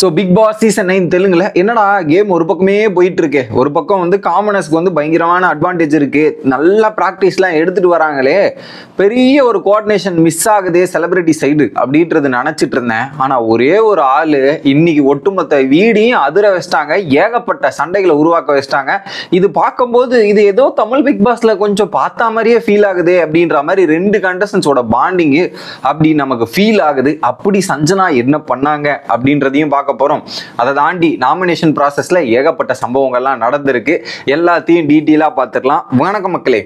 So Bigg Boss season nine தெலுங்குல என்னடா game ஒரு பக்கமே போயிட்டு இருக்கு ஒரு பக்கம் வந்து காமனர்ஸ்க்கு வந்து பயங்கரமான அட்வான்டேஜ் இருக்கு. நல்லா ப்ராக்டிஸ்லாம் எடுத்துட்டு வராங்களே. பெரிய ஒரு கோஆர்டினேஷன் மிஸ் ஆகுது செலிபிரிட்டி சைடு அப்படின்றது நினச்சிட்டு இருந்தேன். ஆனால் ஒரே ஒரு ஆள் இன்னைக்கு ஒட்டுமொத்த வீடியும் அதிர வச்சிட்டாங்க. ஏகப்பட்ட சண்டைகளை உருவாக்க வச்சிட்டாங்க. இது பார்க்கும்போது இது ஏதோ தமிழ் பிக் பாஸ்ல கொஞ்சம் பார்த்தா மாதிரியே ஃபீல் ஆகுது அப்படின்ற மாதிரி ரெண்டு கண்டஸ்டன்ஸோட பாண்டிங்கு அப்படி நமக்கு ஃபீல் ஆகுது. அப்படி சஞ்சனா என்ன பண்ணாங்க அப்படின்றதையும் பார்க்க போகிறோம் அதை தாண்டி நாமினேஷன் ப்ராசஸில் ஏகப்பட்ட சம்பவங்கள்லாம் நடந்திருக்கு. எல்லாத்தையும் டீட்டெயிலாக பார்த்துக்கலாம். வணக்கம் மக்களே.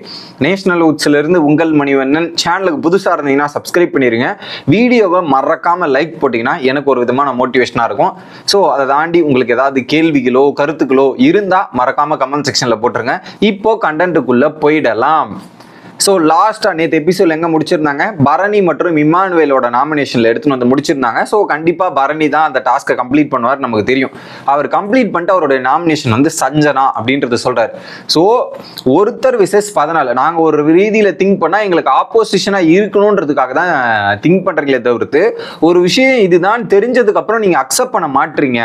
நேஷனல் உட்ஸ்லேருந்து உங்கள் மணிவண்ணன். சேனலுக்கு புதுசாக இருந்தீங்கன்னா சப்ஸ்கிரைப் பண்ணிடுங்க வீடியோவை மறக்காமல் லைக் போட்டிங்கன்னா எனக்கு ஒரு விதமான மோட்டிவேஷனாக இருக்கும். ஸோ அதை தாண்டி உங்களுக்கு ஏதாவது கேள்விகளோ கருத்துக்களோ இருந்தால் மறக்காமல் கமெண்ட் செக்ஷனில் போட்டுருங்க. இப்போ கண்டென்ட்டுக்குள்ளே போயிடலாம். ஸோ லாஸ்ட்டாக நேற்று எபிசோட் எங்கே முடிச்சிருந்தாங்க? பரணி மற்றும் இமானுவேலோட நாமினேஷனில் எடுத்துன்னு வந்து முடிச்சிருந்தாங்க. ஸோ கண்டிப்பாக பரணி தான் அந்த டாஸ்க்கை கம்ப்ளீட் பண்ணுவார் நமக்கு தெரியும். அவர் கம்ப்ளீட் பண்ணிட்டு அவருடைய நாமினேஷன் வந்து சஞ்சனா அப்படின்றத சொல்கிறார் ஸோ ஒருத்தர் விசஸ் பதினாலு. நாங்கள் ஒரு ரீதியில் திங்க் பண்ணால் எங்களுக்கு ஆப்போசிஷனாக இருக்கணுன்றதுக்காக தான் திங்க் பண்ணுறீங்களே தவிர்த்து ஒரு விஷயம் இதுதான் தெரிஞ்சதுக்கப்புறம் நீங்கள் அக்செப்ட் பண்ண மாட்டீங்க.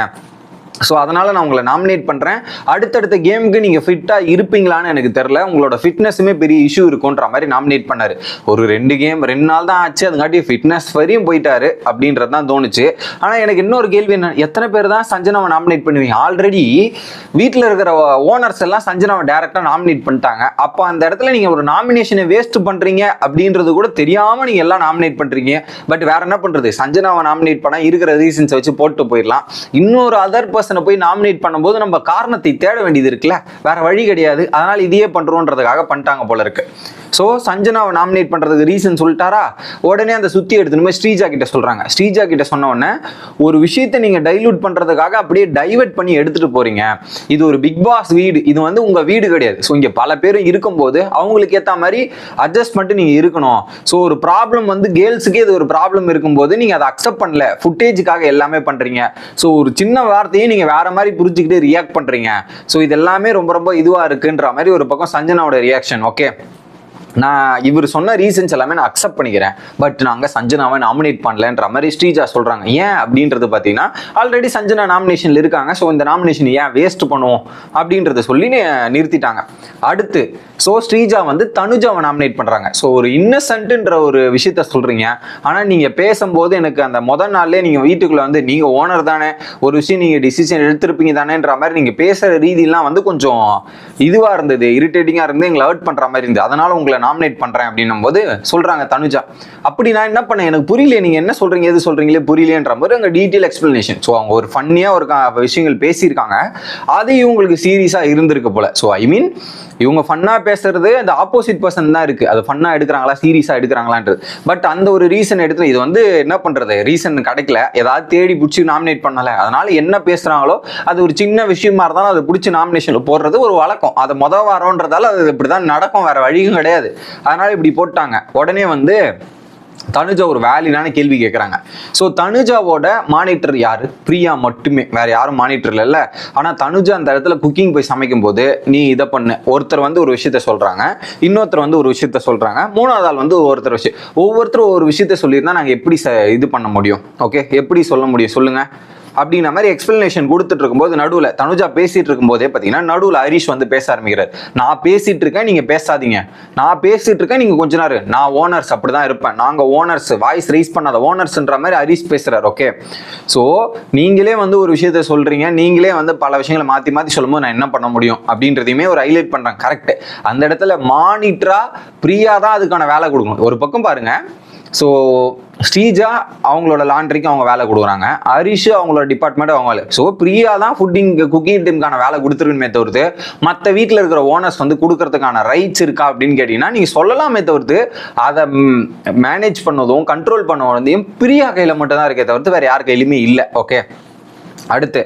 ஸோ அதனால் நான் உங்களை நாமினேட் பண்ணுறேன் அடுத்தடுத்த கேமுக்கு நீங்கள் ஃபிட்டாக இருப்பீங்களான்னு எனக்கு தெரில உங்களோட ஃபிட்னஸுமே பெரிய இஷ்யூ இருக்குன்ற மாதிரி நாமினேட் பண்ணார். ஒரு ரெண்டு கேம் ரெண்டு நாள் தான் ஆச்சு. அதுங்காட்டி ஃபிட்னஸ் வரையும் போயிட்டாரு அப்படின்றது தான் தோணுச்சு. ஆனால் எனக்கு இன்னொரு கேள்வி என்ன? எத்தனை பேர் தான் சஞ்சனாவை நாமினேட் பண்ணுவீங்க? ஆல்ரெடி வீட்டில் இருக்கிற ஓனர்ஸ் எல்லாம் சஞ்சனாவை டேரெக்டாக நாமினேட் பண்ணிட்டாங்க. அப்போ அந்த இடத்துல நீங்கள் ஒரு நாமினேஷனை வேஸ்ட் பண்ணுறீங்க அப்படின்றது கூட தெரியாமல் நீங்கள் எல்லாம் நாமினேட் பண்ணுறீங்க பட் வேற என்ன பண்ணுறது சஞ்சனாவை நாமினேட் பண்ணால் இருக்கிற ரீசன்ஸை வச்சு போட்டு போயிடலாம். இன்னொரு அதர் பர்சன் போய் நாமினேட் பண்ணும்போது நம்ம காரணத்தை தேட வேண்டியது இருக்குல்ல? வேற வழி கிடையாது. அதனால் இதையே பண்ணுறோன்றதுக்காக பண்ணிட்டாங்க போல இருக்கு. ஸோ சஞ்சனாவை நாமினேட் பண்ணுறதுக்கு ரீசன் சொல்லிட்டாரா? உடனே அந்த சுத்தி எடுத்துன்னு போய் ஸ்ரீஜா கிட்ட சொல்கிறாங்க ஸ்ரீஜா கிட்ட சொன்ன உடனே ஒரு விஷயத்தை நீங்கள் டைல்யூட் பண்ணுறதுக்காக அப்படியே டைவர்ட் பண்ணி எடுத்துகிட்டு போகிறீங்க இது ஒரு பிக் பாஸ் வீடு. இது வந்து உங்கள் வீடு கிடையாது. ஸோ இங்கே பல பேரும் இருக்கும்போது அவங்களுக்கு ஏற்ற மாதிரி அட்ஜஸ்ட் பண்ணிட்டு நீங்கள் இருக்கணும். ஸோ ஒரு ப்ராப்ளம் வந்து கேர்ள்ஸுக்கே இது ஒரு ப்ராப்ளம் இருக்கும்போது நீங்கள் அதை அக்செப்ட் பண்ணல. ஃபுட்டேஜுக்காக எல்லாமே பண்ணுறீங்க ஸோ ஒரு சின்ன வார்த்தையை நீங்கள் வேற மாதிரி புரிஞ்சுக்கிட்டு ரியாக்ட் பண்ணுறீங்க ஸோ இது எல்லாமே ரொம்ப ரொம்ப இதுவாக இருக்குன்ற மாதிரி ஒரு பக்கம் சஞ்சனாவோட ரியாக்ஷன் ஓகே நான் இவர் சொன்ன ரீசன்ஸ் எல்லாமே நான் அக்செப்ட் பண்ணிக்கிறேன். பட் நாங்கள் சஞ்சனாவை நாமினேட் பண்ணலன்ற மாதிரி ஸ்ரீஜா சொல்கிறாங்க ஏன் அப்படின்றது பார்த்தீங்கன்னா ஆல்ரெடி சஞ்சனா நாமினேஷனில் இருக்காங்க. ஸோ இந்த நாமினேஷன் ஏன் வேஸ்ட் பண்ணுவோம்? அப்படின்றத சொல்லி நிறுத்திட்டாங்க. அடுத்து ஸோ ஸ்ரீஜா வந்து தனுஜாவை நாமினேட் பண்ணுறாங்க ஸோ ஒரு இன்னசென்ட்ன்ற ஒரு விஷயத்த சொல்கிறீங்க ஆனால் நீங்கள் பேசும்போது எனக்கு அந்த முதல் நாள்லேயே நீங்கள் வீட்டுக்குள்ளே வந்து நீங்கள் ஓனர் தானே. ஒரு விஷயம் நீங்கள் டிசிஷன் எடுத்திருப்பீங்க தானேன்ற மாதிரி நீங்கள் பேசுகிற ரீதியெல்லாம் வந்து கொஞ்சம் இதுவாக இருந்தது இரிட்டேட்டிங்காக இருந்து எங்களை ஹர்ட் பண்ணுற மாதிரி இருந்தது. அதனால் உங்களை நாமினேட் பண்ணுறேன் அப்படின்னும் போது சொல்கிறாங்க தனுஜா. அப்படி நான் என்ன பண்ணேன்? எனக்கு புரியல நீங்கள் என்ன சொல்கிறீங்க எது சொல்கிறீங்களே புரியலையன்ற மாதிரி அங்கே டீட்டெயில் எக்ஸ்ப்ளனேஷன் ஸோ அவங்க ஒரு ஃபன்னியாக ஒரு விஷயங்கள் பேசியிருக்காங்க. அது இவங்களுக்கு சீரியஸாக இருந்திருக்கு போல. ஸோ ஐ மீன் இவங்க ஃபன்னாக பேசுறது அந்த ஆப்போசிட் பர்சன் தான் இருக்குது அது ஃபன்னாக எடுக்கிறாங்களா சீரியஸாக எடுக்கிறாங்களான்றது. பட் அந்த ஒரு ரீசன் எடுத்து இது வந்து என்ன பண்ணுறது ரீசன் கிடைக்கல. ஏதாவது தேடி பிடிச்சி நாமினேட் பண்ணலை. அதனால் என்ன பேசுகிறாங்களோ அது ஒரு சின்ன விஷயமா இருந்தாலும் அதை பிடிச்சி நாமினேஷனில் போடுறது ஒரு வழக்கம். அது மொதல் வாரம்ன்றதால அது இப்படி தான் நடக்கும். வேறு வழியும் கிடையாது. அதனால இப்படி போட்டாங்க. உடனே வந்து தனுஜா ஒரு வேலிடான கேள்வி கேட்குறாங்க ஸோ தனுஜாவோட மானிட்டர் யார்? பிரியா மட்டுமே. வேற யாரும் மானிட்டர் இல்லைல்ல ஆனால் தனுஜா அந்த இடத்துல குக்கிங் போய் சமைக்கும் போது நீ இதை பண்ணு. ஒருத்தர் வந்து ஒரு விஷயத்த சொல்கிறாங்க இன்னொருத்தர் வந்து ஒரு விஷயத்த சொல்கிறாங்க மூணாவது ஆள் வந்து ஒருத்தர் விஷயம் ஒவ்வொருத்தரும் ஒரு விஷயத்த சொல்லியிருந்தா நாங்கள் எப்படி ச- இது பண்ண முடியும்? ஓகே எப்படி சொல்ல முடியும்? சொல்லுங்கள் அப்படிங்கிற மாதிரி எக்ஸ்பிளனேஷன் கொடுத்துட்டு இருக்கும்போது நடுவில் தனுஜா பேசிட்டு இருக்கும்போதே பார்த்தீங்கன்னா நடுவில் ஹரிஷ் வந்து பேச ஆரம்பிக்கிறார். நான் பேசிட்டு இருக்கேன் நீங்க பேசாதீங்க. நான் பேசிட்டு இருக்கேன் நீங்க கொஞ்ச நேரம் நான் ஓனர்ஸ் அப்படிதான் இருப்பேன். நாங்க ஓனர்ஸ் வாய்ஸ் ரைஸ் பண்ணாத ஓனர்ஸ்ன்ற மாதிரி ஹரிஷ் பேசுகிறார் ஓகே ஸோ நீங்களே வந்து ஒரு விஷயத்த சொல்றீங்க. நீங்களே வந்து பல விஷயங்களை மாத்தி மாத்தி சொல்லும்போது நான் என்ன பண்ண முடியும்? அப்படின்றதையுமே ஒரு ஹைலைட் பண்றேன் கரெக்ட் அந்த இடத்துல மானிட்டரா பிரியா தான் அதுக்கான வேலை கொடுக்கணும் ஒரு பக்கம் பாருங்க. ஸோ ஸ்ரீஜா அவங்களோட லாண்ட்ரிக்கு அவங்க வேலை கொடுக்குறாங்க. ஹரிஷ் அவங்களோட டிபார்ட்மெண்ட் அவங்க வேலை. ஸோ பிரியா தான் ஃபுட்டிங் குக்கிங் டீமுக்கான வேலை கொடுத்துருக்குமே தவிர்த்து மற்ற வீட்டில் இருக்கிற ஓனர்ஸ் வந்து கொடுக்கறதுக்கான ரைட்ஸ் இருக்கா அப்படின்னு கேட்டிங்கன்னா நீங்கள் சொல்லலாமே தவிர்த்து அதை மேனேஜ் பண்ணதும் கண்ட்ரோல் பண்ணதையும் பிரியா கையில் மட்டும் தான் இருக்கே தவிர்த்து வேறு யார் கையிலுமே இல்லை. ஓகே அடுத்து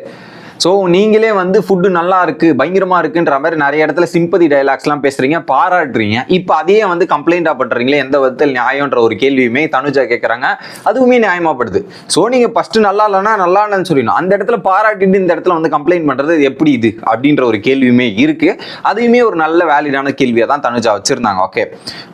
ஸோ நீங்களே வந்து ஃபுட்டு நல்லா இருக்கு பயங்கரமா இருக்குன்ற மாதிரி நிறைய இடத்துல சிம்பதி டைலாக்ஸ்லாம் பேசுறீங்க பாராட்டுறீங்க. இப்போ அதையே வந்து கம்ப்ளைண்டாக பண்ணுறீங்களே எந்த விதத்தில் நியாயம்ன்ற ஒரு கேள்வியுமே தனுஜா கேட்குறாங்க அதுவுமே நியாயமாகப்படுது ஸோ நீங்கள் ஃபர்ஸ்ட் நல்லா இல்லைன்னா நல்லா இல்லைன்னு சொல்லணும் அந்த இடத்துல பாராட்டிட்டு இந்த இடத்துல வந்து கம்ப்ளைண்ட் பண்ணுறது எப்படி இது? அப்படின்ற ஒரு கேள்வியுமே இருக்கு. அதையுமே ஒரு நல்ல வேலிடான கேள்வியை தான் தனுஜா வச்சுருந்தாங்க. ஓகே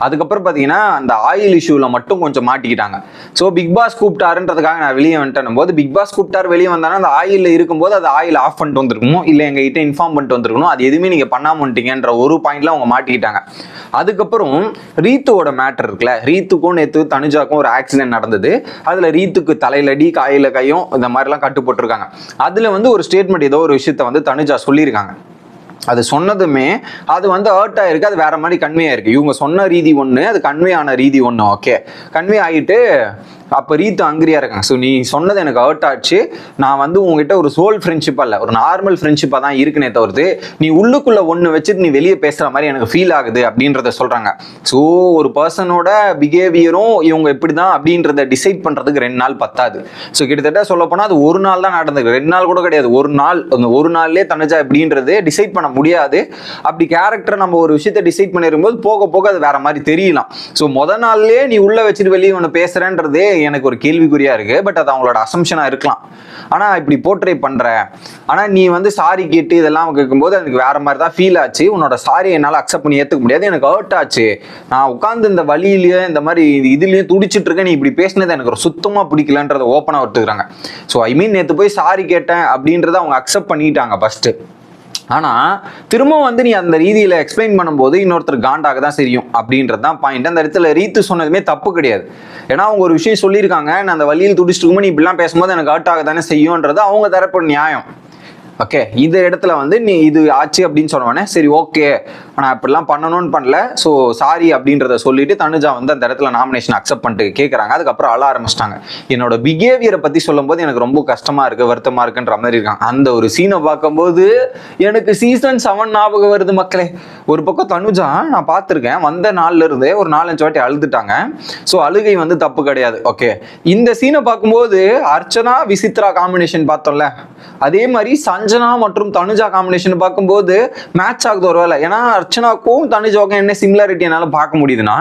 அதுக்கப்புறம் பார்த்தீங்கன்னா அந்த ஆயில் இஷ்யூவில் மட்டும் கொஞ்சம் மாட்டிக்கிட்டாங்க. ஸோ பிக் பாஸ் கூப்பிட்டாருன்றதுக்காக நான் வெளியே வந்துட்டேன் போது பிக் பாஸ் கூப்பிட்டாரு வெளியே வந்தானா அந்த ஆயில் இருக்கும்போது அது ஆயில் ஆஃப் பண்ணிட்டு வந்திருக்கணும் இல்லை எங்ககிட்ட இன்ஃபார்ம் பண்ணிட்டு வந்திருக்கணும் அது எதுவுமே நீங்கள் பண்ணாமல் வந்துட்டீங்கன்ற ஒரு பாயிண்ட்ல அவங்க மாட்டிக்கிட்டாங்க. அதுக்கப்புறம் ரீத்துவோட மேட்டர் இருக்குல்ல ரீத்துக்கும் நேற்று தனுஜாக்கும் ஒரு ஆக்சிடென்ட் நடந்தது. அதில் ரீத்துக்கு தலையில் அடி காயில கையும் இந்த மாதிரிலாம் கட்டு போட்டிருக்காங்க அதில் வந்து ஒரு ஸ்டேட்மெண்ட் ஏதோ ஒரு விஷயத்த வந்து தனுஜா சொல்லியிருக்காங்க. அது சொன்னதுமே அது வந்து ஹர்ட் ஆயிருக்கு அது வேற மாதிரி கன்வே ஆயிருக்கு. இவங்க சொன்ன ரீதி ஒன்று அது கன்வே ஆன ரீதி ஒன்று ஓகே கன்வே ஆகிட்டு அப்போ ரீத்து அங்கிரியா இருக்காங்க. ஸோ நீ சொன்னது எனக்கு ஹர்ட் ஆச்சு. நான் வந்து உங்ககிட்ட ஒரு சோல் ஃப்ரெண்ட்ஷிப்பாக இல்லை ஒரு நார்மல் ஃப்ரெண்ட்ஷிப்பாக தான் இருக்குனே தவிர்த்து நீ உள்ளுக்குள்ள ஒன்று வச்சுட்டு நீ வெளியே பேசுகிற மாதிரி எனக்கு ஃபீல் ஆகுது அப்படின்றத சொல்கிறாங்க ஸோ ஒரு பர்சனோட பிஹேவியரும் இவங்க இப்படி தான் அப்படின்றத டிசைட் பண்ணுறதுக்கு ரெண்டு நாள் பத்தாது. ஸோ கிட்டத்தட்ட சொல்லப்போனால் அது ஒரு நாள் தான் நடந்தது. ரெண்டு நாள் கூட கிடையாது. ஒரு நாள் அந்த ஒரு நாள்லேயே தனஜா அப்படின்றது டிசைட் பண்ண முடியாது. அப்படி கேரக்டர் நம்ம ஒரு விஷயத்தை டிசைட் பண்ணிருக்கும்போது போக போக அது வேற மாதிரி தெரியலாம். ஸோ முத நாள்லயே நீ உள்ள வச்சுட்டு வெளியே ஒன்று பேசுறேன்றதே எனக்கு ஒரு கேள்விக்குறியா இருக்கு. பட் அது அவங்களோட அசம்ஷனா இருக்கலாம். ஆனா இப்படி போர்ட்ரே பண்ற ஆனா நீ வந்து சாரி கேட்டு இதெல்லாம் கேட்கும்போது எனக்கு வேற மாதிரி தான் ஃபீல் ஆச்சு. உன்னோட சாரி என்னால் அக்செப்ட் பண்ணி ஏற்றுக்க முடியாது. எனக்கு ஹர்ட் ஆச்சு. நான் உட்காந்து இந்த வழியிலேயே இந்த மாதிரி இதுலயும் துடிச்சிட்டு இருக்கேன். நீ இப்படி பேசினது எனக்கு ஒரு சுத்தமா பிடிக்கலன்றத ஓப்பனாக விட்டுக்கிறாங்க. ஸோ ஐ மீன் நேற்று போய் சாரி கேட்டேன் அப்படின்றத அவங்க அக்செப்ட் பண்ணிட்டாங்க ஃபர்ஸ்ட் ஆனால் திரும்ப வந்து நீ அந்த ரீதியில் எக்ஸ்பிளைன் பண்ணும்போது இன்னொருத்தர் காண்டாக தான் தெரியும் அப்படின்றது தான் பாயிண்ட் அந்த இடத்துல ரீத்து சொன்னதுமே தப்பு கிடையாது. ஏன்னா அவங்க ஒரு விஷயம் சொல்லியிருக்காங்க நான் அந்த வழியில் துடிச்சிட்டு நீ இப்படிலாம் பேசும்போது எனக்கு ஹர்ட் ஆக தானே செய்யும்ன்றது அவங்க தரப்பு நியாயம். ஓகே இந்த இடத்துல வந்து நீ இது ஆச்சு அப்படின்னு சொன்னோடனே சரி ஓகே நான் இப்படிலாம் பண்ணணும்னு பண்ணல. ஸோ சாரி அப்படின்றத சொல்லிட்டு தனுஜா வந்து அந்த இடத்துல நாமினேஷன் அக்செப்ட் பண்ணிட்டு கேட்குறாங்க அதுக்கப்புறம் அழ ஆரம்பிச்சிட்டாங்க. என்னோட பிஹேவியரை பற்றி சொல்லும்போது எனக்கு ரொம்ப கஷ்டமாக இருக்குது வருத்தமாக இருக்குன்ற மாதிரி இருக்காங்க. அந்த ஒரு சீனை பார்க்கும்போது எனக்கு சீசன் செவன் ஞாபகம் வருது மக்களே. ஒரு பக்கம் தனுஜா நான் பார்த்துருக்கேன். வந்த நாள்ல இருந்தே ஒரு நாலஞ்சு வாட்டி அழுதுட்டாங்க. ஸோ அழுகை வந்து தப்பு கிடையாது. ஓகே இந்த சீனை பார்க்கும்போது அர்ச்சனா விசித்ரா காம்பினேஷன் பார்த்தோம்ல. அதே மாதிரி சன் அர்ச்சனா மற்றும் தனுஜா காம்பினேஷன் பார்க்கும்போது மேட்ச் ஆகுது ஒரு வேலை ஏன்னா அர்ச்சனாக்கும் தனுஜாவுக்கும் என்ன சிமிலாரிட்டி என்னால் பார்க்க முடியுதுன்னா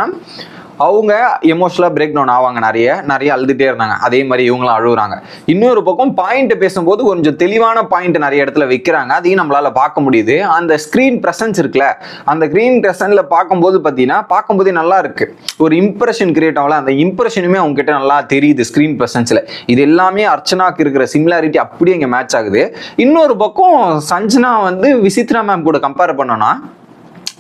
அவங்க எமோஷனலாக பிரேக் டவுன் ஆவாங்க நிறைய நிறைய அழுதுகிட்டே இருந்தாங்க. அதே மாதிரி இவங்களும் அழுகுறாங்க இன்னொரு பக்கம் பாயிண்ட் பேசும்போது கொஞ்சம் தெளிவான பாயிண்ட் நிறைய இடத்துல வைக்கிறாங்க. அதையும் நம்மளால பார்க்க முடியுது. அந்த ஸ்க்ரீன் ப்ரெசன்ஸ் இருக்குல்ல அந்த ஸ்க்ரீன் ப்ரெசன்ஸில் பார்க்கும்போது பார்த்தீங்கன்னா பார்க்கும்போதே நல்லா இருக்கு. ஒரு இம்ப்ரெஷன் கிரியேட் ஆகல. அந்த இம்ப்ரெஷனுமே அவங்க கிட்ட நல்லா தெரியுது ஸ்க்ரீன் ப்ரெசன்ஸ்ல இது எல்லாமே அர்ச்சனாக்கு இருக்கிற சிமிலாரிட்டி அப்படியே இங்கே மேட்ச் ஆகுது. இன்னொரு பக்கம் சஞ்சனா வந்து விசித்ரா மேம் கூட கம்பேர் பண்ணோன்னா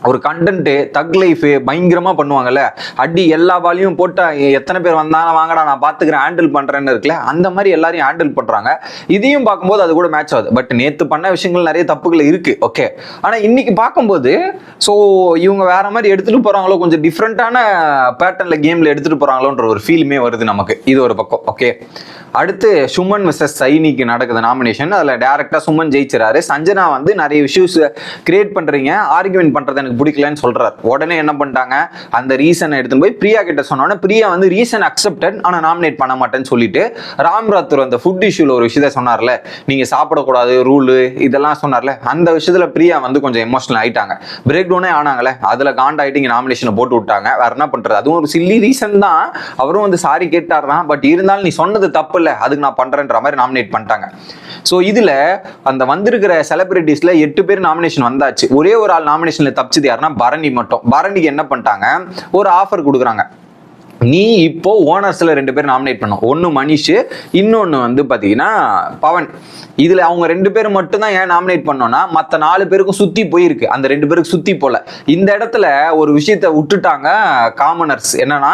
ஒரு கண்டென்ட்டு தக் லைஃபு பயங்கரமாக பண்ணுவாங்கல்ல. அடி எல்லா பாலையும் போட்டால் எத்தனை பேர் வந்தாலும் வாங்கடா நான் பார்த்துக்கிறேன் ஹேண்டில் பண்ணுறேன்னு இருக்குல்ல அந்த மாதிரி எல்லாரையும் ஹேண்டில் பண்ணுறாங்க இதையும் பார்க்கும்போது அது கூட மேட்ச் ஆகுது. பட் நேற்று பண்ண விஷயங்கள் நிறைய தப்புகள் இருக்குது ஓகே ஆனால் இன்னைக்கு பார்க்கும்போது ஸோ இவங்க வேற மாதிரி எடுத்துகிட்டு போகிறாங்களோ கொஞ்சம் டிஃப்ரெண்ட்டான பேட்டர்னில் கேமில் எடுத்துகிட்டு போகிறாங்களோன்ற ஒரு ஃபீலுமே வருது நமக்கு. இது ஒரு பக்கம். ஓகே அடுத்து சுமன் மிஸ்ஸஸ் சைனிக்கு நடக்குது நாமினேஷன் அதில் டேரெக்டாக சுமன் ஜெயிச்சிறாரு. சஞ்சனா வந்து நிறைய இஷ்யூஸ் கிரியேட் பண்ணுறீங்க ஆர்குமெண்ட் பண்ணுறது எனக்கு பிடிக்கலன்னு சொல்கிறார் உடனே என்ன பண்ணிட்டாங்க? அந்த ரீசனை எடுத்துன்னு போய் பிரியா கிட்ட சொன்னோன்னே பிரியா வந்து ரீசன் அக்செப்டட் ஆனால் நாமினேட் பண்ண மாட்டேன்னு சொல்லிட்டு ராம் ராத்தூர் அந்த ஃபுட் இஷ்யூவில் ஒரு விஷயத்த சொன்னார்ல. நீங்கள் சாப்பிடக்கூடாது ரூலு இதெல்லாம் சொன்னார்ல. அந்த விஷயத்தில் பிரியா வந்து கொஞ்சம் எமோஷனல் ஆகிட்டாங்க பிரேக் டவுனே ஆனாங்களே. அதில் காண்டாயிட்டு இங்கே நாமினேஷனை போட்டு விட்டாங்க. வேற என்ன பண்ணுறது அதுவும் ஒரு சில்லி ரீசன் தான். அவரும் வந்து சாரி கேட்டார் தான் பட் இருந்தாலும் நீ சொன்னது தப்பு இல்லை அதுக்கு நான் பண்ணுறேன்ற மாதிரி நாமினேட் பண்ணிட்டாங்க. ஸோ இதுல அந்த வந்திருக்கிற செலிபிரிட்டிஸில் எட்டு பேர் நாமினேஷன் வந்தாச்சு. ஒரே ஒரு ஆள் நாமினேஷனில் தப்பிச்சது யாருன்னா பரணி மட்டும். பரணிக்கு என்ன பண்ணிட்டாங்க? ஒரு ஆஃபர் கொடுக்குறாங்க. நீ இப்போ ஓனர்ஸ்ல ரெண்டு பேர் நாமினேட் பண்ணும் ஒன்று மனிஷ் இன்னொன்று வந்து பார்த்தீங்கன்னா பவன். இதுல அவங்க ரெண்டு பேர் மட்டும் தான் ஏன் நாமினேட் பண்ணோம்னா மற்ற நாலு பேருக்கும் சுத்தி போயிருக்கு. அந்த ரெண்டு பேருக்கு சுத்தி போல. இந்த இடத்துல ஒரு விஷயத்த விட்டுட்டாங்க காமனர்ஸ். என்னன்னா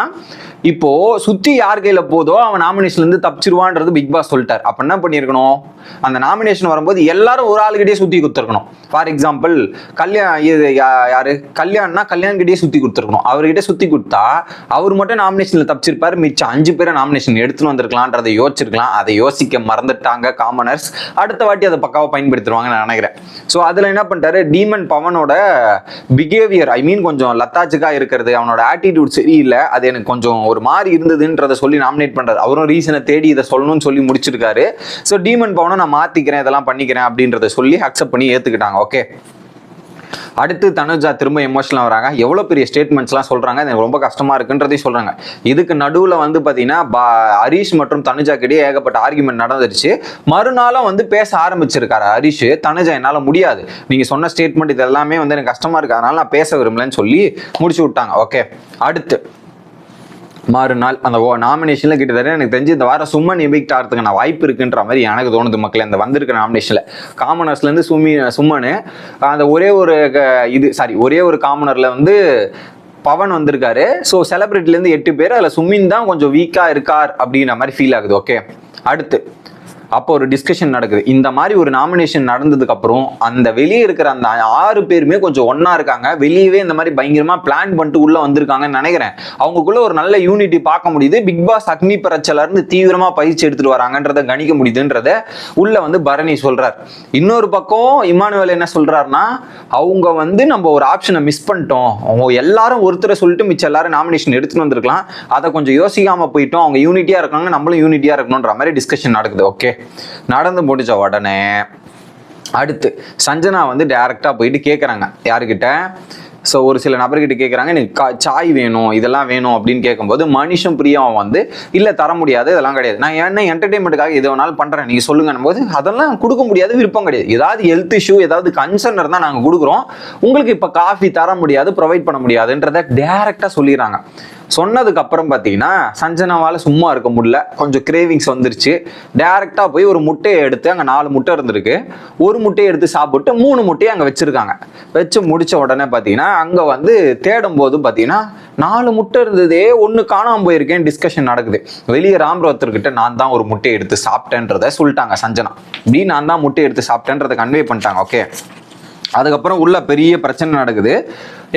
இப்போ சுத்தி யார் கையில போதோ அவன் நாமினேஷன்ல இருந்து தப்பிச்சிருவான்றது பிக் பாஸ் சொல்லிட்டார். அப்ப என்ன பண்ணிருக்கணும் அந்த நாமினேஷன் வரும்போது எல்லாரும் ஒரு ஆளுகிட்டே சுத்தி கொடுத்துருக்கணும். ஃபார் எக்ஸாம்பிள் கல்யாண் இது யா- யாரு? கல்யாண்னா கல்யாண்கிட்டே சுற்றி சுத்தி கொடுத்துருக்கணும். அவர்கிட்ட சுத்தி கொடுத்தா அவர் மட்டும் நாமினேஷன்ல தப்பிச்சிருப்பாரு. மிச்சம் அஞ்சு பேரை நாமினேஷன் எடுத்துன்னு வந்திருக்கலான்றதை யோசிச்சிருக்கலாம். அதை யோசிக்க மறந்துட்டாங்க காமனர்ஸ் அடுத்த வாட்டி அதை பக்காவாக பயன்படுத்துவாங்கன்னு நான் நினைக்கிறேன். ஸோ அதுல என்ன பண்ணிட்டாரு? டீமன் பவனோட பிஹேவியர் ஐ மீன் கொஞ்சம் லத்தாச்சுக்கா இருக்கிறது அவனோட ஆட்டிடியூட் சரியில்லை அது எனக்கு கொஞ்சம் ஒரு மாதிரி இருந்ததுன்றதை சொல்லி நாமினேட் பண்றாரு. அவரும் ரீசனை தேடி இதை சொல்லணும்னு சொல்லி முடிச்சிருக்காரு. ஸோ டீமன் பவனை நான் மாத்திக்கிறேன் இதெல்லாம் பண்ணிக்கிறேன் அப்படின்றத சொல்லி அக்செப்ட் பண்ணி ஏத்துக்கிட்டாங்க. ஓகே அடுத்து தனுஜா திரும்ப எமோஷனல் வராங்க. எவ்வளோ பெரிய ஸ்டேட்மெண்ட்ஸ்லாம் சொல்கிறாங்க எனக்கு ரொம்ப கஷ்டமாக இருக்குன்றதையும் சொல்கிறாங்க இதுக்கு நடுவில் வந்து பார்த்தீங்கன்னா பா ஹரீஷ் மற்றும் தனுஜா கிட்டே ஏகப்பட்ட ஆர்குமெண்ட் நடந்துருச்சு. மறுநாளும் வந்து பேச ஆரம்பிச்சிருக்காரு ஹரீஷ். தனுஜா என்னால் முடியாது. நீங்கள் சொன்ன ஸ்டேட்மெண்ட் இது எல்லாமே வந்து எனக்கு கஷ்டமாக இருக்கு. அதனால நான் பேச விரும்பலன்னு சொல்லி முடிச்சு விட்டாங்க. ஓகே அடுத்து. மறுநாள் அந்த ஓ நாமினேஷனில் கிட்டத்தட்ட எனக்கு தெரிஞ்சு இந்த வாரம் சும்மன் எபிக்ட் நான் வாய்ப்பு இருக்குன்ற மாதிரி எனக்கு தோணுது மக்கள். இந்த வந்திருக்க நாமினேஷனில் காமனர்ஸ்லேருந்து சுமி சும்மனு அந்த ஒரே ஒரு க- இது சாரி ஒரே ஒரு காமனரில் வந்து பவன் வந்திருக்காரு. ஸோ செலிபிரிட்டிலேருந்து எட்டு பேர் அதில் சுமின் தான் கொஞ்சம் வீக்காக இருக்கார் அப்படின்ற மாதிரி ஃபீல் ஆகுது ஓகே அடுத்து. அப்போ ஒரு டிஸ்கஷன் நடக்குது. இந்த மாதிரி ஒரு நாமினேஷன் நடந்ததுக்கு அப்புறம் அந்த வெளியே இருக்கிற அந்த ஆறு பேருமே கொஞ்சம் ஒன்னா இருக்காங்க. வெளியவே இந்த மாதிரி பயங்கரமா பிளான் பண்ணிட்டு உள்ள வந்திருக்காங்கன்னு நினைக்கிறேன். அவங்களுக்குள்ள ஒரு நல்ல யூனிட்டி பார்க்க முடியுது. பிக் பாஸ் அக்னி பிரச்சல இருந்து தீவிரமா பயிற்சி எடுத்துட்டு வராங்கன்றத கணிக்க முடியுதுன்றத உள்ள வந்து பரணி சொல்றார். இன்னொரு பக்கம் இமானுவேல் என்ன சொல்றாருன்னா அவங்க வந்து நம்ம ஒரு ஆப்ஷனை மிஸ் பண்ணிட்டோம். அவங்க எல்லாரும் ஒருத்தரை சொல்லிட்டு மிச்சம் எல்லாரும் நாமினேஷன் எடுத்துட்டு வந்திருக்கலாம். அதை கொஞ்சம் யோசிக்காம போயிட்டோம். அவங்க யூனிட்டியா இருக்காங்க நம்மளும் யூனிட்டியா இருக்கணும்ன்ற மாதிரி டிஸ்கஷன் நடக்குது. ஓகே நடந்து முடிச்ச உடனே அடுத்து சஞ்சனா வந்து டைரக்டா போயிட்டு கேட்குறாங்க யாருக்கிட்ட ஸோ ஒரு சில நபர்கிட்ட கேட்குறாங்க எனக்கு கா- சாய் வேணும் இதெல்லாம் வேணும் அப்படின்னு கேட்கும்போது மனுஷன் பிரியாவும் வந்து இல்லை தர முடியாது இதெல்லாம் கிடையாது. நான் என்ன என்டர்டெயின்மெண்ட்டுக்காக எது வேணாலும் பண்ணுறேன் நீங்கள் சொல்லுங்கன்னும் போது அதெல்லாம் கொடுக்க முடியாது விருப்பம் கிடையாது. ஏதாவது ஹெல்த் இஷ்யூ ஏதாவது கன்சர்ன் இருந்தால் நாங்கள் கொடுக்குறோம். உங்களுக்கு இப்போ காஃபி தர முடியாது ப்ரொவைட் பண்ண முடியாதுன்றத டேரெக்டாக சொல்லிடுறாங்க. சொன்னதுக்கு அப்புறம் பார்த்தீங்கன்னா சஞ்சனாவால் சும்மா இருக்க முடியல. கொஞ்சம் கிரேவிங்ஸ் வந்துருச்சு. டேரெக்டாக போய் ஒரு முட்டையை எடுத்து அங்கே நாலு முட்டை இருந்திருக்கு. ஒரு முட்டையை எடுத்து சாப்பிட்டு மூணு முட்டையை அங்கே வச்சுருக்காங்க. வச்சு முடித்த உடனே பார்த்தீங்கன்னா அங்கே வந்து தேடும் போது பார்த்தீங்கன்னா நாலு முட்டை இருந்ததே ஒன்று காணாமல் போயிருக்கேன் டிஸ்கஷன் நடக்குது. வெளியே ராம்ரோத்தர்கிட்ட நான் தான் ஒரு முட்டையை எடுத்து சாப்பிட்டேன்றத சொல்லிட்டாங்க சஞ்சனா. இப்படி நான் தான் முட்டையை எடுத்து சாப்பிட்டேன்றதை கன்வே பண்ணிட்டாங்க ஓகே அதுக்கப்புறம் உள்ள பெரிய பிரச்சனை நடக்குது.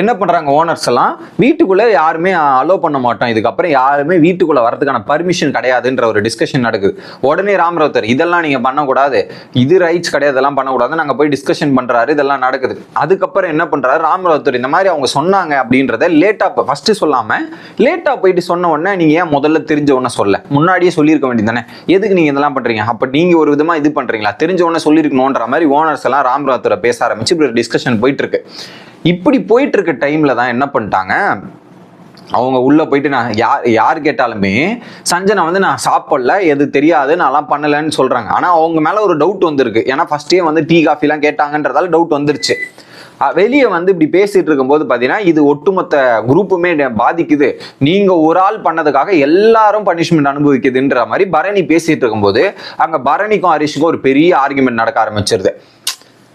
என்ன பண்ணுறாங்க ஓனர்ஸ் எல்லாம்? வீட்டுக்குள்ளே யாருமே அலோவ் பண்ண மாட்டோம். இதுக்கப்புறம் யாருமே வீட்டுக்குள்ளே வரதுக்கான பர்மிஷன் கிடையாதுன்ற ஒரு டிஸ்கஷன் நடக்குது. உடனே ராம்ரவுத்தர் இதெல்லாம் நீங்கள் பண்ணக்கூடாது. இது ரைட்ஸ் கிடையாது. இதெல்லாம் பண்ணக்கூடாது நாங்கள் போய் டிஸ்கஷன் பண்ணுறாரு இதெல்லாம் நடக்குது. அதுக்கப்புறம் என்ன பண்ணுறாரு ராம்ரவுத்தர் இந்த மாதிரி அவங்க சொன்னாங்க அப்படின்றத லேட்டாக ஃபர்ஸ்ட் சொல்லாமல் லேட்டாக போயிட்டு சொன்ன உடனே நீங்கள் ஏன் முதல்ல தெரிஞ்ச உடனே சொல்ல முன்னாடியே சொல்லியிருக்க வேண்டியதானே எதுக்கு நீங்கள் இதெல்லாம் பண்ணுறீங்க அப்போ நீங்கள் ஒரு விதமாக இது பண்ணுறீங்களா தெரிஞ்ச உடனே சொல்லியிருக்கணுன்ற மாதிரி ஓனர்ஸ் எல்லாம் ராம்ரவுத்தரை பேச ஆரம்பிச்சு இப்படி ஒரு டிஸ்கஷன் போயிட்டு இருக்கு. இப்படி போயிட்டு இருக்க டைம்ல தான் என்ன பண்ணிட்டாங்க? அவங்க உள்ள போயிட்டு நான் யார் யார் கேட்டாலுமே சஞ்சனை வந்து நான் சாப்பிடல எது தெரியாது நான்லாம் பண்ணலன்னு சொல்றாங்க. ஆனா அவங்க மேல ஒரு டவுட் வந்திருக்கு. ஏன்னா ஃபர்ஸ்டே வந்து டீ காஃபிலாம் கேட்டாங்கன்றதால டவுட் வந்துருச்சு. வெளியே வந்து இப்படி பேசிட்டு இருக்கும்போது பார்த்தீங்கன்னா இது ஒட்டுமொத்த குரூப்புமே பாதிக்குது. நீங்கள் ஒரு ஆள் பண்ணதுக்காக எல்லாரும் பனிஷ்மெண்ட் அனுபவிக்குதுன்ற மாதிரி பரணி பேசிட்டு இருக்கும்போது அங்கே பரணிக்கும் ஹரிஷுக்கும் ஒரு பெரிய ஆர்குமெண்ட் நடக்க ஆரம்பிச்சிருது.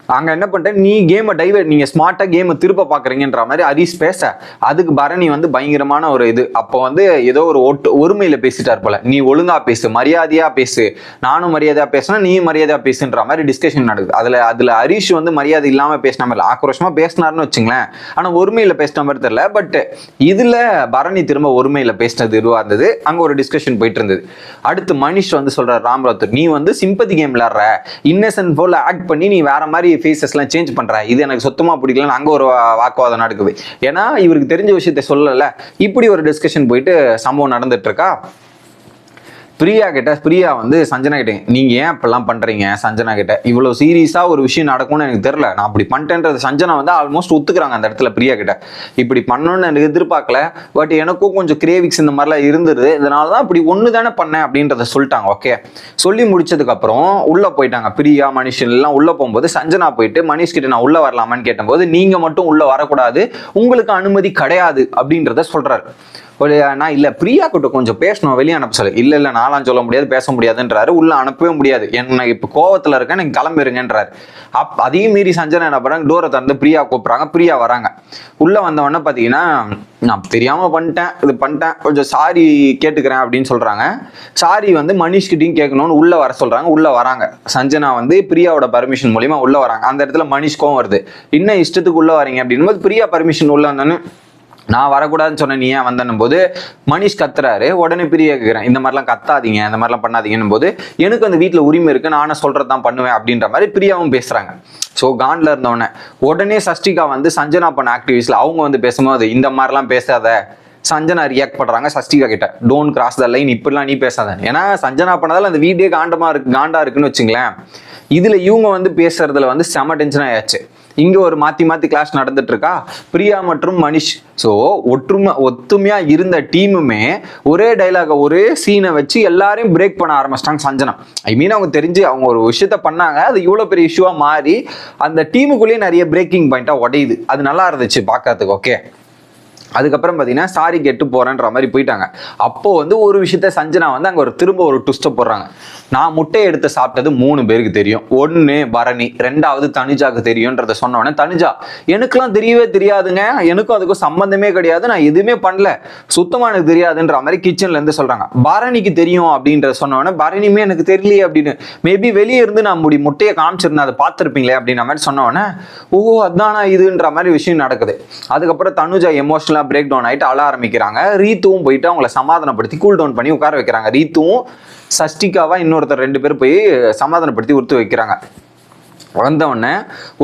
அங்க என்ன பண்ணிட்டேன் நீ கேமை டைவர்ட் நீங்க ஸ்மார்ட்டா கேமை திருப்ப பாக்குறீங்கன்ற மாதிரி ஹரிஷ் பேச. அதுக்கு பரணி வந்து பயங்கரமான ஒரு இது. அப்போ வந்து ஏதோ ஒரு ஒட்டு ஒருமையில பேசிட்டார் போல. நீ ஒழுங்கா பேசு மரியாதையா பேசு. நானும் மரியாதையா பேசினா நீ மரியாதையா பேசுன்ற மாதிரி டிஸ்கஷன் நடக்குது. அதுல அதுல ஹரிஷ் வந்து மரியாதை இல்லாம பேசின மாதிரி ஆக்ரோஷமா பேசினார்னு வச்சுங்களேன். ஆனா ஒருமையில பேசின மாதிரி தெரியல. பட் இதுல பரணி திரும்ப ஒருமையில பேசினது இதுவா இருந்தது. அங்க ஒரு டிஸ்கஷன் போயிட்டு இருந்தது. அடுத்து மனிஷ் வந்து சொல்ற ராம்ராத்தர் நீ வந்து சிம்பதி கேம் விளாடுற இன்னசென்ட் போல ஆக்ட் பண்ணி நீ வேற மாதிரி ஃபேஸஸ்லாம் சேஞ்ச் பண்ணுறேன் இது எனக்கு சுத்தமாக பிடிக்கலன்னு அங்கே ஒரு வாக்குவாதம் நடக்குது. ஏன்னா இவருக்கு தெரிஞ்ச விஷயத்த சொல்லலை. இப்படி ஒரு டிஸ்கஷன் போயிட்டு சம்பவம் நடந்துட்டு இருக்கா? பிரியா கிட்ட பிரியா வந்து சஞ்சனா கிட்ட நீங்க ஏன் இப்பெல்லாம் பண்றீங்க சஞ்சனா கிட்ட? இவ்வளவு சீரியஸா ஒரு விஷயம் நடக்கும்னு எனக்கு தெரியல. நான் அப்படி பண்ணிட்டேன்றது சஞ்சனா வந்து ஆல்மோஸ்ட் ஒத்துக்கிறாங்க அந்த இடத்துல பிரியா கிட்ட. இப்படி பண்ணணும்னு எனக்கு எதிர்பார்க்கல. பட் எனக்கும் கொஞ்சம் கிரேவிக்ஸ் இந்த மாதிரிலாம் இருந்தது. இதனால தான் இப்படி ஒன்று தானே பண்ணேன் அப்படின்றத சொல்லிட்டாங்க. ஓகே சொல்லி முடிச்சதுக்கு அப்புறம் உள்ள போயிட்டாங்க. பிரியா மனுஷன் எல்லாம் உள்ள போகும்போது சஞ்சனா போயிட்டு மனிஷ் கிட்ட நான் உள்ள வரலாமான்னு கேட்டபோது நீங்க மட்டும் உள்ள வரக்கூடாது. உங்களுக்கு அனுமதி கிடையாது அப்படின்றத சொல்றாரு. நான் இல்லை பிரியா கிட்ட கொஞ்சம் பேசணும் வெளியே அனுப்ப சொல்லு. இல்லை இல்லை நான்லாம் சொல்ல முடியாது பேச முடியாதுன்றாரு. உள்ள அனுப்பவே முடியாது. என்ன இப்போ கோவத்தில் இருக்கேன் நீங்கள் கிளம்பிருங்கன்றாரு. அப் அதையும் மீறி சஞ்சனா என்ன பண்ணுறாங்க டோரை திறந்து பிரியா கூப்பிட்றாங்க பிரியா வராங்க. உள்ள வந்தவொடனே பார்த்தீங்கன்னா நான் தெரியாம பண்ணிட்டேன் இது பண்ணிட்டேன் கொஞ்சம் சாரி கேட்டுக்கிறேன் அப்படின்னு சொல்றாங்க. சாரி வந்து மனிஷ்கிட்டையும் கேட்கணும்னு உள்ள வர சொல்றாங்க உள்ள வராங்க. சஞ்சனா வந்து பிரியாவோட பர்மிஷன் மூலியமா உள்ள வராங்க. அந்த இடத்துல மனிஷ் கோவம் வருது. இன்னும் இஷ்டத்துக்கு உள்ள வரீங்க? அப்படின்னும் போது பிரியா பர்மிஷன் உள்ள வந்தோன்னு நான் வரக்கூடாதுன்னு சொன்ன நீ ஏன் வந்தனும் போது மனிஷ் கத்துறாரு. உடனே பிரிய கேட்குறேன் இந்த மாதிரிலாம் கத்தாதீங்க இந்த மாதிரிலாம் பண்ணாதீங்கன்னும் போது எனக்கு அந்த வீட்டில் உரிமை இருக்கு. நானும் சொல்றது தான் பண்ணுவேன் அப்படின்ற மாதிரி பிரியாவும் பேசுகிறாங்க ஸோ காண்டில் இருந்தவொடனே உடனே சஷ்டிகா வந்து சஞ்சனா பண்ண ஆக்டிவிஸ்ட்ல அவங்க வந்து பேசும்போது இந்த மாதிரிலாம் பேசாத. சஞ்சனா ரியாக்ட் பண்றாங்க சஷ்டிகா கிட்ட. டோன்ட் கிராஸ் த லைன் இப்படிலாம் நீ பேசாத. ஏன்னா சஞ்சனா பண்ணதால அந்த வீடே காண்டமா இருக்கு காண்டா இருக்குன்னு வச்சுங்களேன். இதுல இவங்க வந்து பேசுறதுல வந்து செம டென்ஷன் ஆயாச்சு. இங்கே ஒரு மாற்றி மாற்றி கிளாஸ் நடந்துட்டு இருக்கா பிரியா மற்றும் மனிஷ் ஸோ ஒற்றுமை ஒத்துமையாக இருந்த டீமுமே ஒரே டைலாக ஒரே சீனை வச்சு எல்லாரையும் பிரேக் பண்ண ஆரம்பிச்சிட்டாங்க சஞ்சனா ஐ மீன் அவங்க தெரிஞ்சு அவங்க ஒரு விஷயத்த பண்ணாங்க. அது இவ்வளோ பெரிய இஷ்யூவாக மாறி அந்த டீமுக்குள்ளேயே நிறைய பிரேக்கிங் பாயிண்ட்டாக உடையுது. அது நல்லா இருந்துச்சு பார்க்கறதுக்கு ஓகே அதுக்கப்புறம் பார்த்தீங்கன்னா சாரி கெட்டு போகிறேன்ற மாதிரி போயிட்டாங்க. அப்போது வந்து ஒரு விஷயத்த சஞ்சனா வந்து அங்கே ஒரு திரும்ப ஒரு ட்விஸ்ட்டை போடுறாங்க. நான் முட்டையை எடுத்து சாப்பிட்டது மூணு பேருக்கு தெரியும். ஒன்று பரணி ரெண்டாவது தனுஜாக்கு தெரியும்ன்றத சொன்ன தனுஜா எனக்குலாம் தெரியவே தெரியாதுங்க. எனக்கும் அதுக்கும் சம்பந்தமே கிடையாது. நான் எதுவுமே பண்ணல. சுத்தமாக எனக்கு தெரியாதுன்ற மாதிரி கிச்சன்லேருந்து சொல்கிறாங்க பரணிக்கு தெரியும் அப்படின்றத சொன்ன பரணியுமே எனக்கு தெரியலையே அப்படின்னு. மேபி வெளியே இருந்து நான் முடி முட்டையை காமிச்சிருந்தேன். அதை பார்த்துருப்பீங்களே அப்படின்ற மாதிரி சொன்னோன்னே ஓ அதானா இதுன்ற மாதிரி விஷயம் நடக்குது. அதுக்கப்புறம் தனுஜா எமோஷனலாக பிரேக் டவுன் ஆகிட்டு அழ ஆரம்பிக்கிறாங்க. ரீத்துவும் போயிட்டு அவங்கள சமாதானப்படுத்தி கூல் டவுன் பண்ணி உட்கார வைக்கிறாங்க. ரீத்துவும் சஷ்டிகாவா இன்னொருத்தர் ரெண்டு பேர் போய் சமாதானப்படுத்தி உறுத்து வைக்கிறாங்க. வந்த உடனே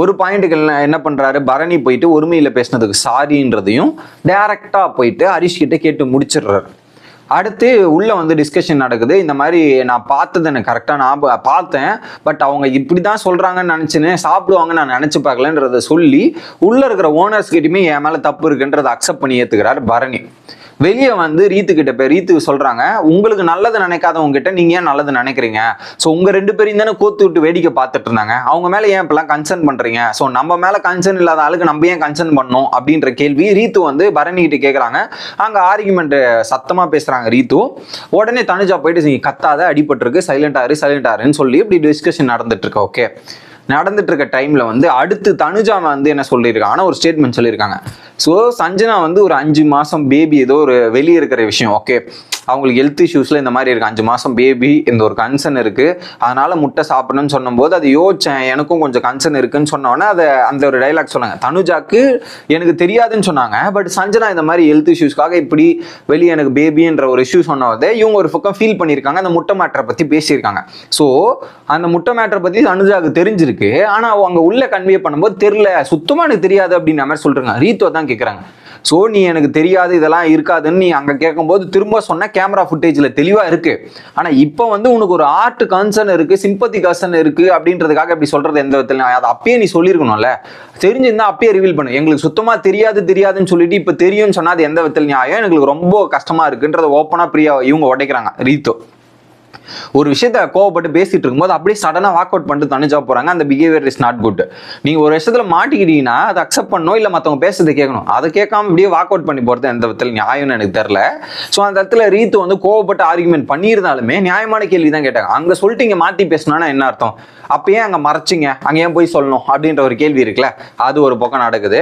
ஒரு பாயிண்ட்டுக்கு என்ன பண்றாரு? பரணி போயிட்டு உரிமையில் பேசினதுக்கு சாரின்றதையும் டைரக்டா போயிட்டு ஹரிஷ் கிட்ட கேட்டு முடிச்சிடுறாரு. அடுத்து உள்ள வந்து டிஸ்கஷன் நடக்குது. இந்த மாதிரி நான் பார்த்தது எனக்கு கரெக்டாக நான் பார்த்தேன். பட் அவங்க இப்படி தான் சொல்கிறாங்கன்னு நினச்சினே சாப்பிடுவாங்க நான் நினச்சி பார்க்கலன்றதை சொல்லி உள்ளே இருக்கிற ஓனர்ஸ் கிட்டேயுமே என் மேலே தப்பு இருக்குன்றதை அக்செப்ட் பண்ணி ஏற்றுக்கிறார் பரணி. வெளியே வந்து ரீத்து கிட்ட போய் ரீத்து சொல்றாங்க. உங்களுக்கு நல்லது நினைக்காதவங்க கிட்ட நீங்க ஏன் நல்லது நினைக்கிறீங்க? ஸோ உங்க ரெண்டு பேரும் தானே கோத்து விட்டு வேடிக்கை பார்த்துட்டு இருந்தாங்க. அவங்க மேல ஏன் இப்பெல்லாம் கன்சர்ன் பண்றீங்க? ஸோ நம்ம மேல கன்சர்ன் இல்லாத ஆளுக்கு நம்ம ஏன் கன்சர்ன் பண்ணோம் அப்படின்ற கேள்வி ரீத்து வந்து பரணி கிட்ட கேட்குறாங்க அங்க ஆர்குமெண்ட் சத்தமா பேசுறாங்க ரீத்து. உடனே தனுஜா போயிட்டு "நீ கத்தாத அடிபட்டிருக்கு. சைலண்ட் ஆறு சைலண்ட் ஆறுன்னு சொல்லி இப்படி டிஸ்கஷன் நடந்துட்டு இருக்கு. ஓகே நடந்துட்டு இருக்க டைம்ல வந்து அடுத்து தனுஜா வந்து என்ன ஆனால் ஒரு ஸ்டேட்மெண்ட் சொல்லியிருக்காங்க. ஸோ சஞ்சனா வந்து ஒரு அஞ்சு மாசம் பேபி ஏதோ ஒரு வெளியே இருக்கிற விஷயம். ஓகே அவங்களுக்கு ஹெல்த் இஷ்யூஸில் இந்த மாதிரி இருக்கு. அஞ்சு மாதம் பேபி இந்த ஒரு கன்சர்ன் இருக்குது அதனால் முட்டை சாப்பிடணும்னு சொன்னபோது அது யோசிச்சேன். எனக்கும் கொஞ்சம் கன்சர்ன் இருக்குன்னு சொன்னோன்னே அதை அந்த ஒரு டைலாக் சொன்னாங்க. தனுஜாக்கு எனக்கு தெரியாதுன்னு சொன்னாங்க. பட் சஞ்சனா இந்த மாதிரி ஹெல்த் இஷ்யூஸ்க்காக இப்படி வெளியே எனக்கு பேபின்ற ஒரு இஷ்யூ சொன்னதை இவங்க ஒரு பக்கம் ஃபீல் பண்ணியிருக்காங்க. அந்த முட்டை மேட்டரை பற்றி பேசியிருக்காங்க. ஸோ அந்த முட்டை மேட்டரை பற்றி தனுஜாக்கு தெரிஞ்சிருக்கு. ஆனா அவங்க உள்ள கன்வே பண்ணும்போது தெரியல. சுத்தமா எனக்கு தெரியாது அப்படின்ற மாதிரி சொல்றாங்க. ரீத்தோ தான் கேட்குறாங்க ஸோ நீ எனக்கு தெரியாது இதெல்லாம் இருக்காதுன்னு நீ அங்கே கேட்கும்போது திரும்ப சொன்ன கேமரா ஃபுட்டேஜில் தெளிவாக இருக்கு. ஆனால் இப்போ வந்து உனக்கு ஒரு ஆர்ட் கன்சர்ன் இருக்கு சிம்பத்தி கன்சர்ன் இருக்கு அப்படின்றதுக்காக இப்படி சொல்றது எந்த விதத்தில் அதை அப்பயே நீ சொல்லியிருக்கணும்ல. தெரிஞ்சிருந்தா அப்பயே ரிவீல் பண்ணு. எங்களுக்கு சுத்தமாக தெரியாது தெரியாதுன்னு சொல்லிட்டு இப்போ தெரியும்னு சொன்னா அது எந்த விதத்தில் நியாயம். எங்களுக்கு ரொம்ப கஷ்டமா இருக்குன்றத ஓப்பனாக பிரியா இவங்க உடைக்கிறாங்க ரீத்தோ. ஒரு விஷயத்த கோவப்பட்டு பேசிட்டு இருக்கும்போது அப்படியே சடனாக வாக் அவுட் பண்ணிட்டு தனிச்சா போறாங்க. அந்த பிஹேவியர் இஸ் நாட் குட் நீங்க ஒரு விஷயத்தில் மாட்டிக்கிட்டீங்கன்னா அதை அக்செப்ட் பண்ணணும் இல்லை மத்தவங்க பேசுறதை கேட்கணும். அதை கேட்காம இப்படியே வாக் அவுட் பண்ணி போறது எந்த விதத்தில் நியாயம்னு எனக்கு தெரியல. ஸோ அந்த இடத்துல ரீத்து வந்து கோவப்பட்டு ஆர்குமெண்ட் பண்ணியிருந்தாலுமே நியாயமான கேள்வி தான் கேட்டாங்க. அங்க சொல்லிட்டு இங்க மாற்றி பேசினா என்ன அர்த்தம்? அப்போ ஏன் அங்க மறைச்சிங்க? அங்க ஏன் போய் சொல்லணும்? அப்படின்ற ஒரு கேள்வி இருக்குல்ல? அது ஒரு பக்கம் நடக்குது.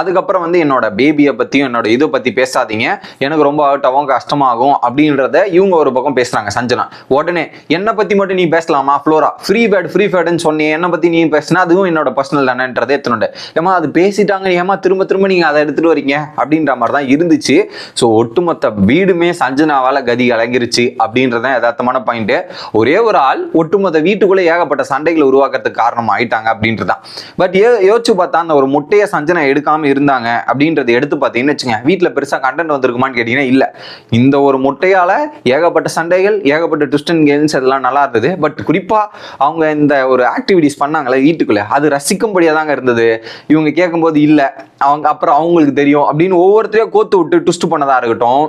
அதுக்கப்புறம் வந்து என்னோட பேபியை பற்றியும் என்னோட இதை பத்தி பேசாதீங்க. எனக்கு ரொம்ப ஹர்ட் ஆகும் கஷ்டமாகும் அப்படின்றத இவங்க ஒரு பக்கம் பேசுறாங்க சஞ்சனா. உடனே என்னை பத்தி மட்டும் நீ பேசலாமா ஃப்ளோரா? ஃப்ரீ பேட் ஃப்ரீ பேட்னு சொன்னி என்னை பத்தி நீ பேசினா அதுவும் என்னோட பர்சனல் தானேன்றதை எத்தனோட ஏமா அது பேசிட்டாங்க. ஏமா திரும்ப திரும்ப நீங்க அதை எடுத்துட்டு வரீங்க? அப்படின்ற மாதிரி தான் இருந்துச்சு. ஸோ ஒட்டுமொத்த வீடுமே சஞ்சனாவால கதி அலங்கிருச்சு அப்படின்றதான் யதார்த்தமான பாயிண்ட் ஒரே ஒரு ஆள் ஒட்டுமொத்த வீட்டுக்குள்ள ஏகப்பட்ட சண்டைகளை உருவாக்குறதுக்கு காரணம் ஆயிட்டாங்க அப்படின்றதான் பட் யோசிச்சு பார்த்தா அந்த ஒரு முட்டையை சஞ்சனா எடுக்காம இருந்தாங்க அப்படின்றத எடுத்து பார்த்தீங்கன்னு வச்சுங்க வீட்டில் பெருசா கண்டென்ட் வந்திருக்குமான்னு கேட்டீங்கன்னா இல்ல. இந்த ஒரு முட்டையால ஏகப்பட்ட சண்டைகள் ஏகப்பட்ட ட்விஸ்ட் அண்ட் கேம்ஸ் அதெல்லாம் நல்லா இருந்தது. பட் குறிப்பாக அவங்க இந்த ஒரு ஆக்டிவிட்டிஸ் பண்ணாங்களே வீட்டுக்குள்ளே. அது ரசிக்கும்படியாக தாங்க இருந்தது. இவங்க கேட்கும்போது இல்லை. அவங்க அப்புறம் அவங்களுக்கு தெரியும் அப்படின்னு ஒவ்வொருத்தரையும் கோத்து விட்டு ட்விஸ்ட் பண்ணதாக இருக்கட்டும்.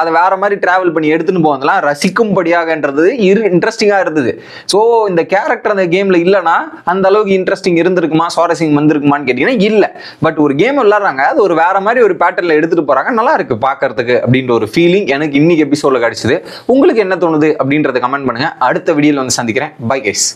அதை வேற மாதிரி டிராவல் பண்ணி எடுத்துன்னு போவதெல்லாம் ரசிக்கும்படியாகன்றது இரு இன்ட்ரெஸ்டிங்காக இருந்தது. ஸோ இந்த கேரக்டர் அந்த கேமில் இல்லைன்னா அந்த அளவுக்கு இன்ட்ரெஸ்டிங் இருந்திருக்குமா? சுவாரஸ்யம் வந்திருக்குமான்னு கேட்டீங்கன்னா இல்லை. பட் ஒரு கேம் விளாட்றாங்க அது ஒரு வேற மாதிரி ஒரு பேட்டர்னில் எடுத்துகிட்டு போகிறாங்க நல்லா இருக்கு பார்க்கறதுக்கு அப்படின்ற ஒரு ஃபீலிங் எனக்கு இன்னைக்கு எபிசோடில் கிடச்சிது. உங்களுக்கு என்ன தோணுது அப்படின்றத கமெண்ட் பண்ணுங்க. அடுத்த வீடியோவில் வந்து சந்திக்கிறேன். Bye guys